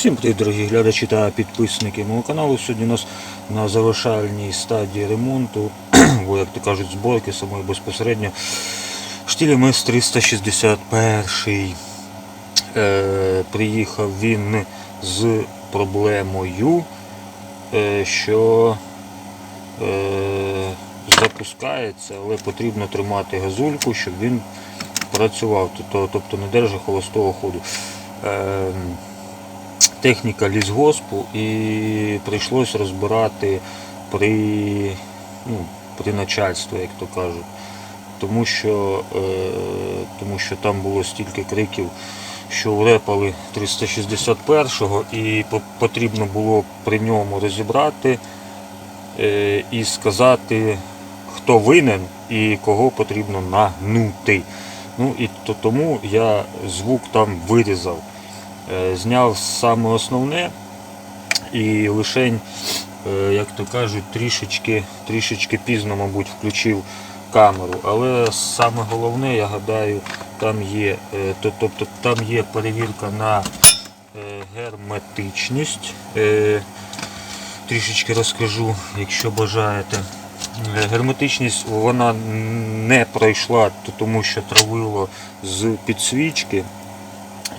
Всім привіт, дорогі глядачі та підписники мого каналу. Сьогодні у нас на завершальній стадії ремонту, або як то кажуть, зборки самої безпосередньо. Штіль МС 361. Е, приїхав він з проблемою, е, що е, запускається, але потрібно тримати газульку, щоб він працював, тобто, не держить холостого ходу. Е, техніка лісгоспу і прийшлось розбирати при, ну, при начальстві, як то кажуть. Тому що, е, тому що там було стільки криків, що урепали 361-го і потрібно було при ньому розібрати е, і сказати, хто винен і кого потрібно нагнути. Ну і то, тому я звук там вирізав. Е, зняв саме основне і лишень, е, як то кажуть, трішечки, трішечки пізно, мабуть, включив камеру. Але саме головне, я гадаю, там є, е, тобто там є перевірка на герметичність. Трішечки розкажу, якщо бажаєте. Герметичність вона не пройшла, тому що травило з підсвічки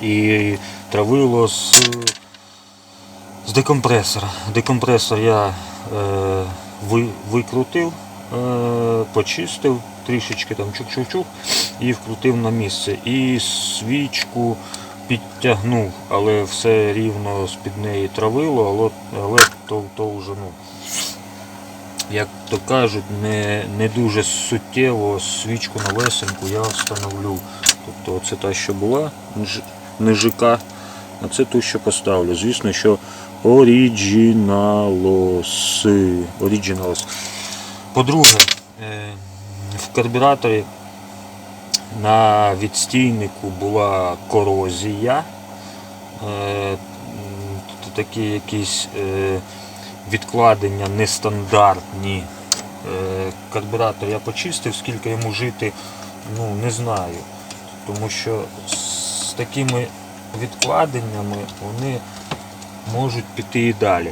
і травило з, з декомпресора. Декомпресор я е, ви, викрутив, е, почистив, трішечки там чук-чук-чук і вкрутив на місце. І свічку підтягнув, але все рівно з-під неї травило, але, але то, то вже ну, як то кажуть, не, не дуже суттєво свічку на лесенку я встановлю. Тобто це та, що була, не ЖК, а це ту, що поставлю. Звісно, що Originals. Originals. По-друге, е, в карбюраторі на відстійнику була корозія. Е, Такі якісь е, відкладення нестандартні. Карбюратор я почистив, скільки йому жити, ну не знаю. Тому що такими відкладеннями вони можуть піти і далі.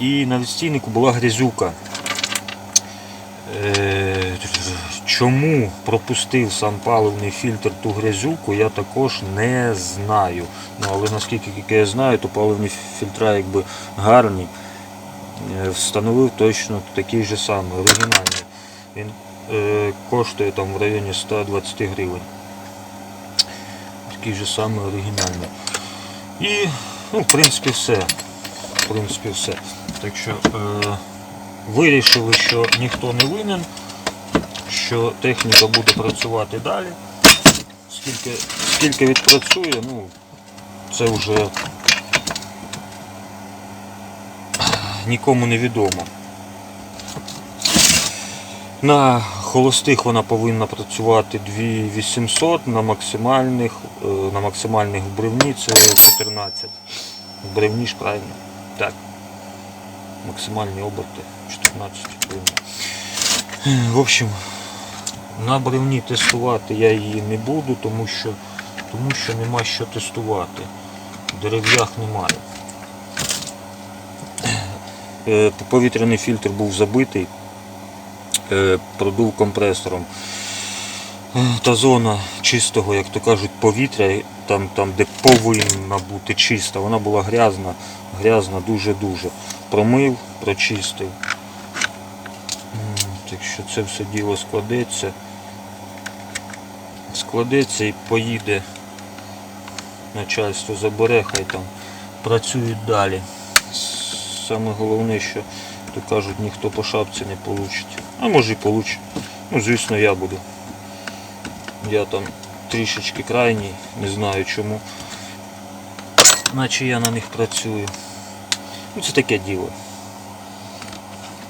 І на відстійнику була грязюка. Е, Чому пропустив сам паливний фільтр ту грязюку, я також не знаю. Ну, але наскільки я знаю, то паливні фільтра якби гарні. Е, Встановив точно такий же самий, оригінальний. Він е, коштує там в районі 120 гривень. Такий же самий оригінальний. І, ну, в принципі, все. В принципі, все. Так що е, вирішили, що ніхто не винен, що техніка буде працювати далі. Скільки, скільки відпрацює, ну, це вже нікому не відомо. На холостих вона повинна працювати 2800, на максимальних, е, на максимальних бревні це 14. Бревні ж правильно. Так. Максимальні оберти 14 бревні. В общем, на бревні тестувати я її не буду, тому що, тому що нема що тестувати. Дерев'ях немає. Е, Повітряний фільтр був забитий, продув компресором. Е, Та зона чистого, як то кажуть, повітря, там, там де повинна бути чиста, вона була грязна, грязна дуже-дуже. Промив, прочистив. М, Так що це все діло складеться. Складеться і поїде. Начальство забере, хай там працюють далі. Саме головне, що то кажуть, ніхто по шапці не получить. А може і получить. Ну, звісно, я буду. Я там трішечки крайній, не знаю чому. Наче я на них працюю. Ну це таке діло.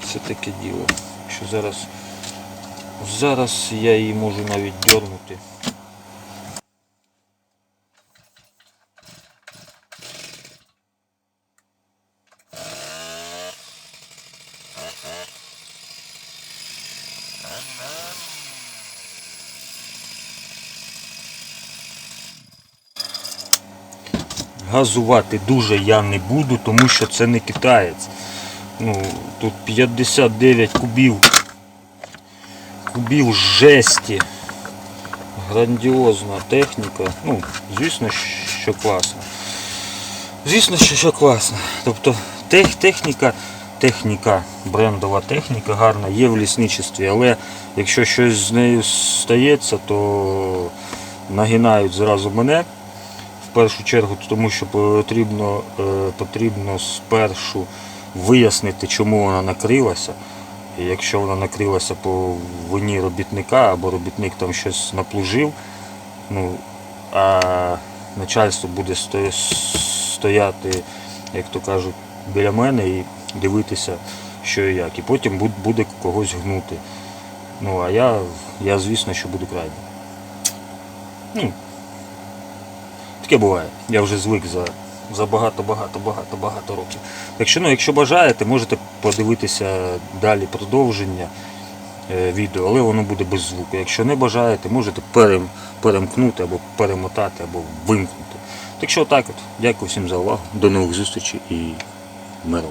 Це таке діло. Що зараз. Зараз я її можу навіть дьорнути. Газувати дуже я не буду, тому що це не китаєць. Ну, тут 59 кубів. Кубів жесті. Грандіозна техніка. Ну, звісно, що класно. Звісно, що, що класно. Тобто тех, техніка, техніка, брендова техніка гарна, є в лісничестві, але якщо щось з нею стається, то нагинають зразу мене. Першу чергу, тому що потрібно, е, потрібно спершу вияснити, чому вона накрилася. І якщо вона накрилася по вині робітника або робітник там щось наплужив, ну, а начальство буде стояти, як то кажуть, біля мене і дивитися, що і як. І потім буде когось гнути. Ну, а я, я звісно, що буду крайнім. Ну, таке буває. Я вже звик за, за багато, багато, багато, багато років. Так що, ну, якщо бажаєте, можете подивитися далі продовження е, відео, але воно буде без звуку. Якщо не бажаєте, можете перем, перемкнути або перемотати, або вимкнути. Так що так от, дякую всім за увагу. До нових зустрічей і миру.